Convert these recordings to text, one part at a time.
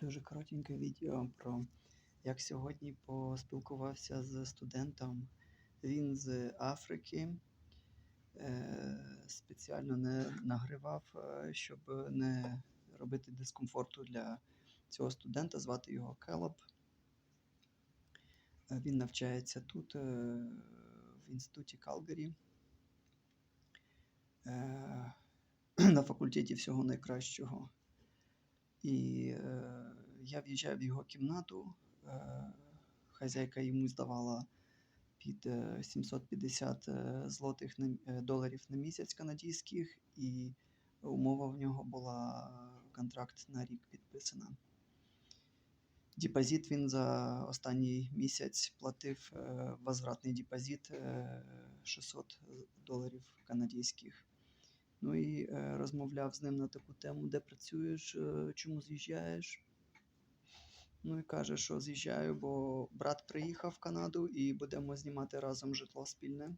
Дуже коротеньке відео про як сьогодні поспілкувався з студентом. Він з Африки. Е, спеціально не нагривав, е, щоб не робити дискомфорту для цього студента. Звати його Келоб. Е, Він навчається тут, в інституті Калгарі. На факультеті всього найкращого. І е, я в'їжджаю в його кімнату. Е, хазяйка йому здавала під е, 750 е, злотих е, доларів на місяць канадських, і умова в нього була контракт на рік підписана. Депозит він за останній місяць платив возвратний депозит е, 600 доларів канадських. Ну і розмовляв з ним на таку тему, де працюєш, чому з'їжджаєш. Ну і каже, що з'їжджаю, бо брат приїхав в Канаду і будемо знімати разом житло спільне.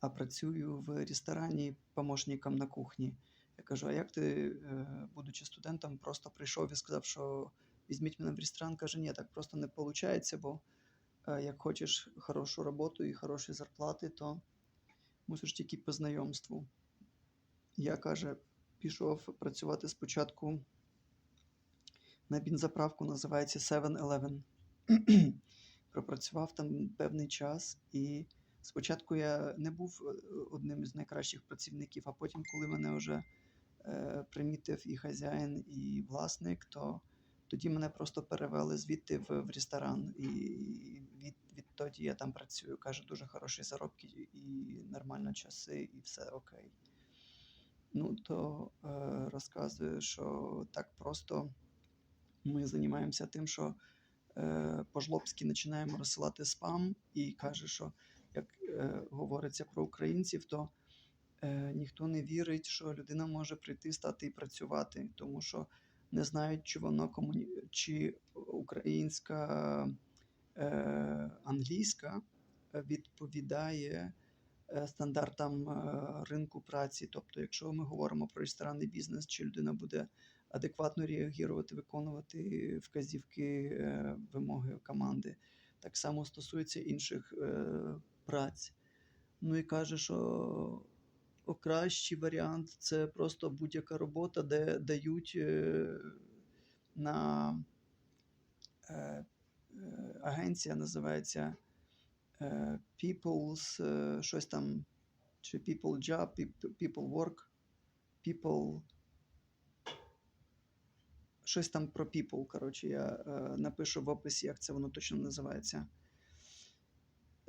А працюю в ресторані помощником на кухні. Я кажу: а як ти, е, будучи студентом, просто прийшов і сказав, що візьміть мене в ресторан? Каже, ні, так просто не виходить, бо е, як хочеш хорошу роботу і хороші зарплати, то мусиш тільки по знайомству. Я каже, пішов працювати спочатку на бензаправку, називається 7-Eleven. Пропрацював там певний час, і спочатку я не був е, одним із найкращих працівників, а потім, коли мене вже е, примітив і хазяїн, і власник, то тоді мене просто перевели звідти в, в ресторан. І від, відтоді я там працюю. Каже, дуже хороші заробки і нормально часи, і все окей. Ну, то е, розказує, що так просто ми займаємося тим, що е, по-жлобськи починаємо розсилати спам, і каже, що як е, говориться про українців, то е, ніхто не вірить, що людина може прийти, стати і працювати, тому що не знають, чи воно комуні... чи українська е, англійська відповідає стандартам е, ринку праці. Тобто, якщо ми говоримо про ресторанний бізнес, чи людина буде адекватно реагувати, виконувати вказівки, е, вимоги команди, так само стосується інших е, праць. Ну і каже, що кращий варіант це просто будь-яка робота, де дають е, на е, е, агенція називається е, People's е, щось там, чи People Job, People Work, People. Щось там про People. Коротше, я е, напишу в описі, як це воно точно називається.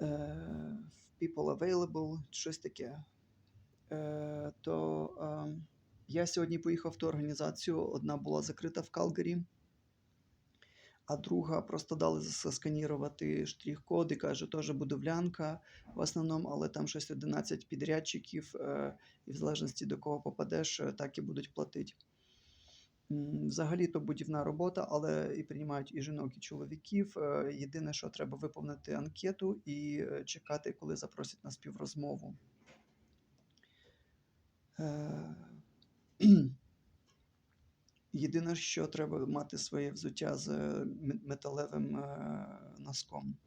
Е, People Available, щось таке. Е, то е, я сьогодні поїхав в ту організацію. Одна була закрита в Калгарі, а друга просто дали засканірувати штрих-код і каже, теж будовлянка в основному, але там щось 11 підрядчиків, е, і в залежності до кого попадеш, е, так і будуть платити. Взагалі то будівна робота, але і приймають і жінок, і чоловіків. Е, Єдине, що треба виповнити анкету і чекати, коли запросять на співрозмову. Єдине, що треба мати своє взуття з е, металевим е, носком.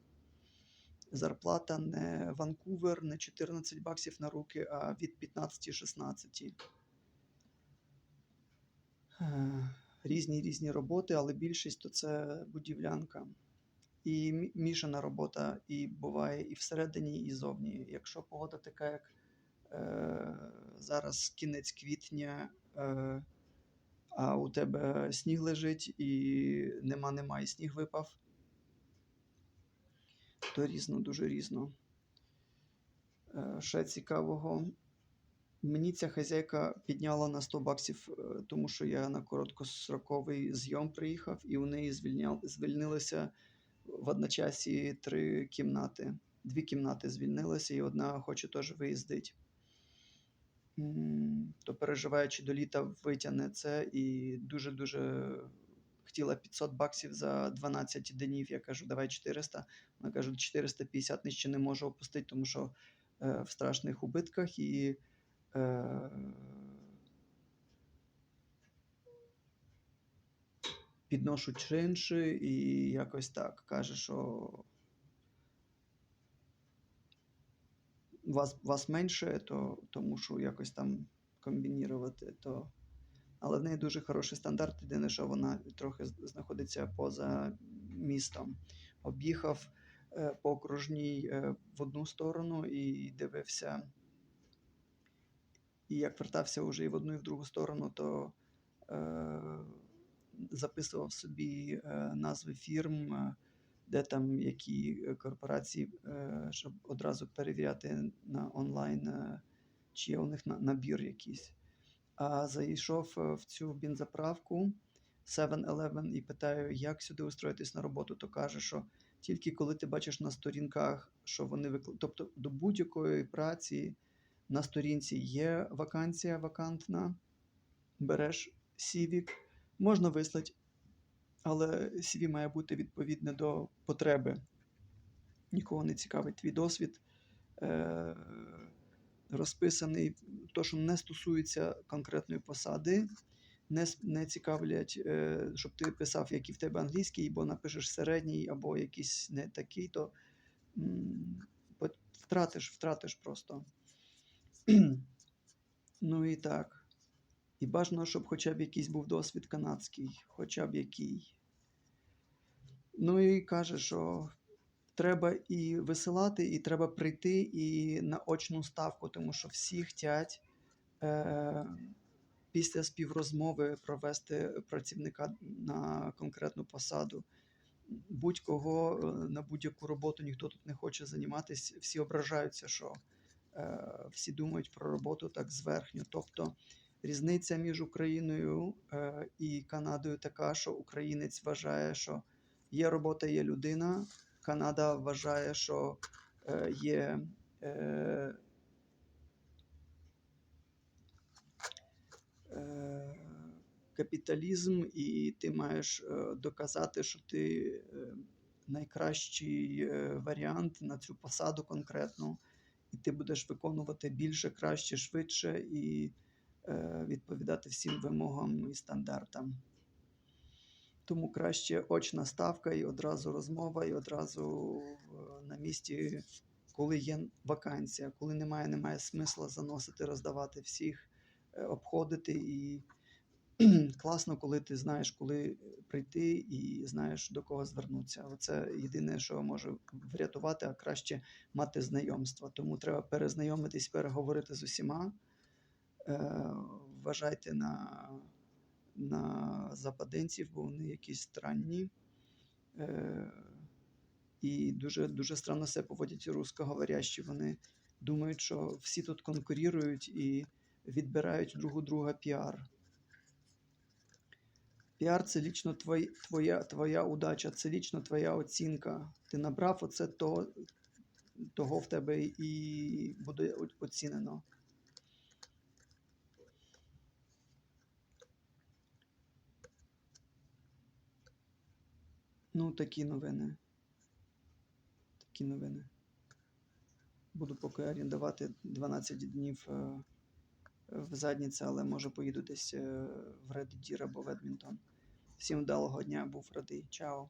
Зарплата не Ванкувер, не 14 баксів на руки, а від 15-16. Е, Різні різні роботи, але більшість то це будівлянка. І мішана робота і буває і всередині, і зовні. Якщо погода така, як е, зараз кінець квітня, е, а у тебе сніг лежить і нема, нема, і сніг випав, то різно, дуже різно. Е, ще цікавого. Мені ця хазяйка підняла на 100 баксів, е, тому що я на короткостроковий зйом приїхав, і у неї звільня... звільнилося в одночасі три кімнати. Дві кімнати звільнилися, і одна хоче теж виїздити. То переживаючи до літа витягне це і дуже-дуже хотіла 500 баксів за 12 днів. Я кажу, давай 400. Вона каже, 450 нижче не можу опустити, тому що е, в страшних убитках і е, підношу чинші і якось так. Каже, що вас, вас менше, то, то мушу якось там комбінірувати. То... Але в неї дуже хороший стандарт. Єдине, що вона трохи знаходиться поза містом. Об'їхав е, по окружній е, в одну сторону і дивився. І як вертався вже і в одну, і в другу сторону, то е, записував собі е, назви фірм, е, де там які е, корпорації, е, щоб одразу перевіряти на онлайн, е, чи є у них на- набір якийсь. А зайшов в цю бензоправку 7-Eleven і питаю, як сюди устроїтись на роботу, то каже, що тільки коли ти бачиш на сторінках, що вони викли... тобто до будь-якої праці на сторінці є вакансія вакантна, береш CV, можна вислати, але CV має бути відповідне до потреби. Нікого не цікавить твій досвід. Е- розписаний, то, що не стосується конкретної посади, не, не цікавлять, е, щоб ти писав, який в тебе англійський, бо напишеш середній або якийсь не такий, то м, втратиш, втратиш просто. ну і так. І бажано, щоб хоча б якийсь був досвід канадський, хоча б який. Ну і каже, що треба і висилати, і треба прийти і на очну ставку, тому що всі хотять е, після співрозмови провести працівника на конкретну посаду. Будь-кого е, на будь-яку роботу ніхто тут не хоче займатися. Всі ображаються, що е, всі думають про роботу так зверхньо. Тобто різниця між Україною е, і Канадою така, що українець вважає, що є робота, є людина. Канада вважає, що е, є е, е, капіталізм, і ти маєш е, доказати, що ти е, найкращий варіант на цю посаду конкретну, і ти будеш виконувати більше, краще, швидше і відповідати всім вимогам і стандартам. Тому краще очна ставка і одразу розмова, і одразу на місці, коли є вакансія, коли немає, немає смисла заносити, роздавати всіх, е, обходити. І класно, коли ти знаєш, коли прийти і знаєш до кого звернутися. Оце єдине, що може врятувати, а краще мати знайомства. Тому треба перезнайомитись, переговорити з усіма. Е, Вважайте на на западенців, бо вони якісь странні. Е, і дуже, дуже странно себе поводять русскоговорящі. Вони думають, що всі тут конкурують і відбирають друг у друга піар. Піар це лічно твоя, твоя, твоя удача, це лічно твоя оцінка. Ти набрав оце того, того в тебе і буде оцінено. Ну, такі новини. Такі новини. Буду поки орендувати 12 днів е, в задніці, але може поїду десь е, в Deer або в Едмінтон. Всім вдалого дня, був радий. Чао.